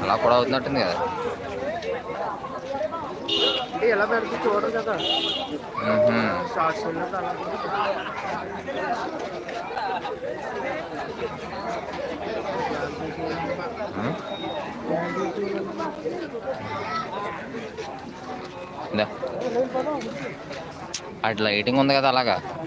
అలా కూడా అవుతున్నట్టుంది కదా అంటే ఎలా పెడితే చూడరు కదా షార్ట్స్ అలా అటు లైటింగ్ ఉంది కదా అలాగా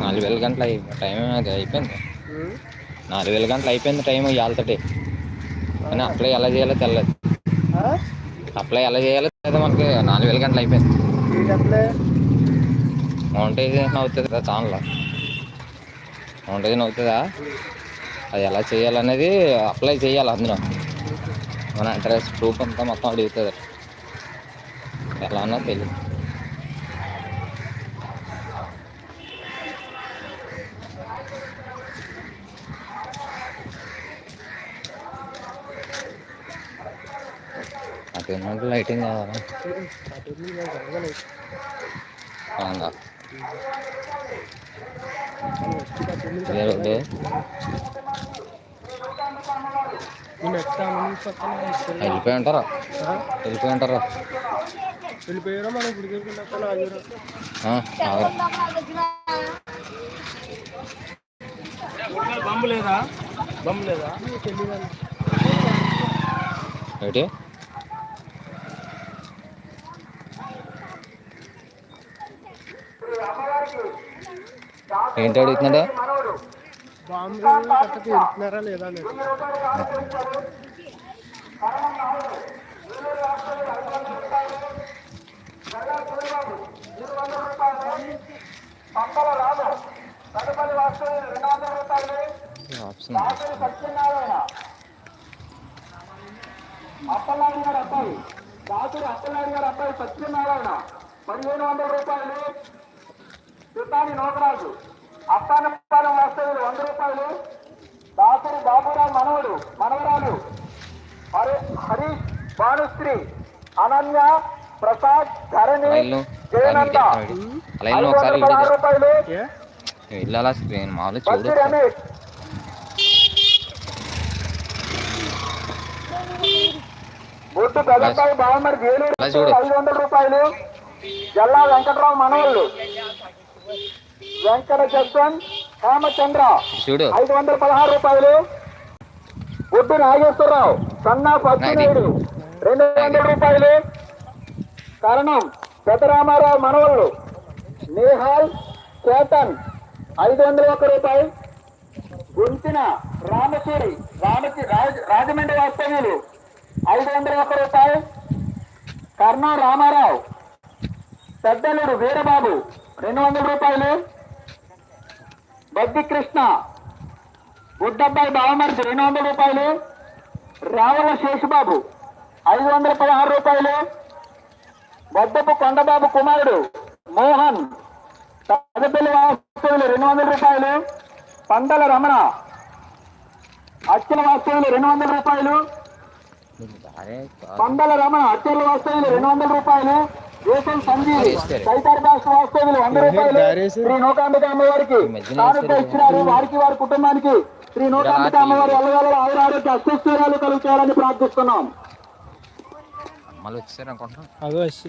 నాలుగు వేల గంటలు అయి టైం అది అయిపోయింది. నాలుగు వేల గంటలు అయిపోయింది టైం ఇవాళతోటి కానీ అప్లై ఎలా చేయాలో తెల్లదు ఆ? అప్లై ఎలా చేయాలో తెలియదు మనకి. నాలుగు వేల గంటలు అయిపోయింది. మౌంటైజేషన్ అవుతుంది కదా ఛానల్ మౌంటైజేషన్ అవుతుందా అది ఎలా చేయాలనేది అప్లై చేయాలి అందులో. మన అడ్రస్ ప్రూఫ్ అంతా మొత్తం అడుగుతుంది. ఎలా అన్నా తెలియదు అటు లైటింగ్ కావాలా? ఇస్తాను. వెళ్ళిపోయి ఉంటారా? వెళ్ళిపోయి ఉంటారా వెళ్ళిపోయారా మనం ఇప్పుడు. బొమ్మ లేదా? బొమ్మ లేదా? ఏంటి? ఏంటి అడుగుతున్నాడు బాంబు కట్టకి వెళ్తున్నారా లేదా అనేది ఆప్షన్ అప్పలనాయుడు గారు అబ్బాయి దాసుడు అప్పలనాయుడు గారు అబ్బాయి సత్యనారాయణ పదిహేను వందల రూపాయలు. సుతాని నోకరాజు. అప్పానపాలెం వాస్తవులు వంద రూపాయలు. దాసుడు బాబురావు మనవడు మనవరాలు. హరి హరీష్ భానుశ్రీ అనన్య ప్రసాద్ ధరణి జయనంద. ఐదు వందల పదహారు రూపాయలు. అలా స్క్రీన్ మామూలు చూడు. రమేష్. బొట్టు పెద్దపాయి. ఐదు వందల రూపాయలు. జల్లా వెంకటరావు మనవళ్ళు. వెంకట జస్వన్ హేమచంద్ర చూడు. ఐదు వందల పదహారు రూపాయలు. బొడ్డు నాగేశ్వరరావు సన్నా పచ్చినేడు రెండు వందల రూపాయలు. కరణం పెద్దరామారావు మనవళ్ళు. నేహాల్ చేతన్ ఐదు వందల ఒక్క రూపాయి. గుంచిన రామచూరి రామచి రాజ- రాజమండ్రి వాస్తవ్యులు. ఐదు వందల ఒక్క రూపాయి. కర్ణం రామారావు. పెద్దలుడు వీరబాబు రెండు వందల రూపాయలు. బద్ది కృష్ణ. బుడ్డబ్బాయి బావమరిది రెండు వందల రూపాయలు. రావుల శేషుబాబు ఐదు వందల పదహారు రూపాయలు. బొద్దపు కొండబాబు కుమారుడు మోహన్ పెద్దపల్లి వాస్తవులు రెండు వందల రూపాయలు. పందల రమణ అచ్చల వాస్తవులు రెండు వందల రూపాయలు. పందల రమణ అచ్చల వాస్తవులు రెండు వందల రూపాయలు. దేశం సంజీవి వంద రూపాయలు. శ్రీ నూకాంబిక అమ్మవారికి కానుక. ఇచ్చినారు వారికి వారి కుటుంబానికి శ్రీ నూకాంబిక అమ్మవారి ఎల్లవేళ ఆరోగ్య ప్రార్థిస్తున్నాం. అమ్మలు వచ్చారు అనుకుంటున్నాం. అదో వచ్చి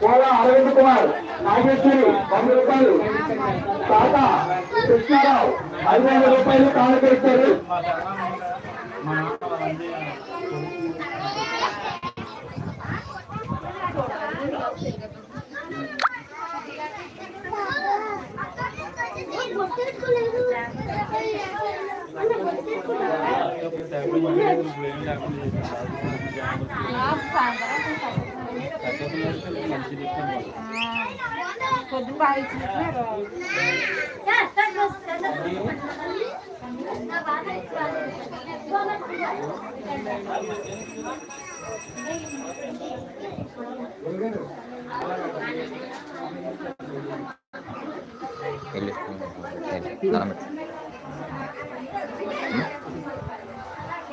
కోల అరవింద్ కుమార్ నాగేశ్వరి వంద రూపాయలు తాత కృష్ణారావు ఐదు వందల రూపాయలు కానుక ఇచ్చారు పొద్దు బాగా ఇచ్చినట్టున్నారు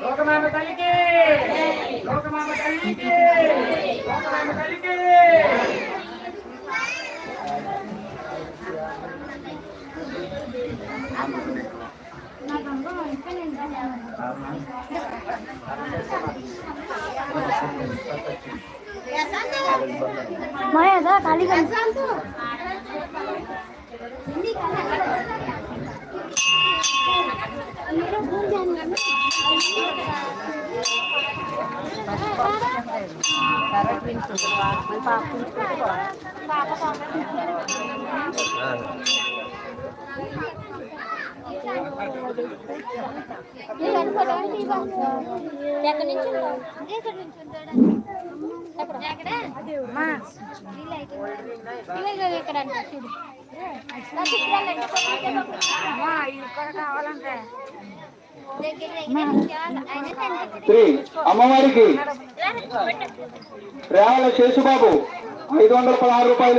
లోకమామ తల్లికి లోకమామ తల్లికి లోకమామ తల్లికి మాయదా ఖాళీ ఎక్కడి నుంచి ఎక్కడి నుంచి ఉంటాడు? ఎక్కడ? ఇవే ఇవే ఇక్కడ అంట చూడు నా చిత్రాలు అంటే కావాలంటే శ్రీ అమ్మవారికి. రేవల శేషుబాబు ఐదు వందల పదహారు రూపాయలు.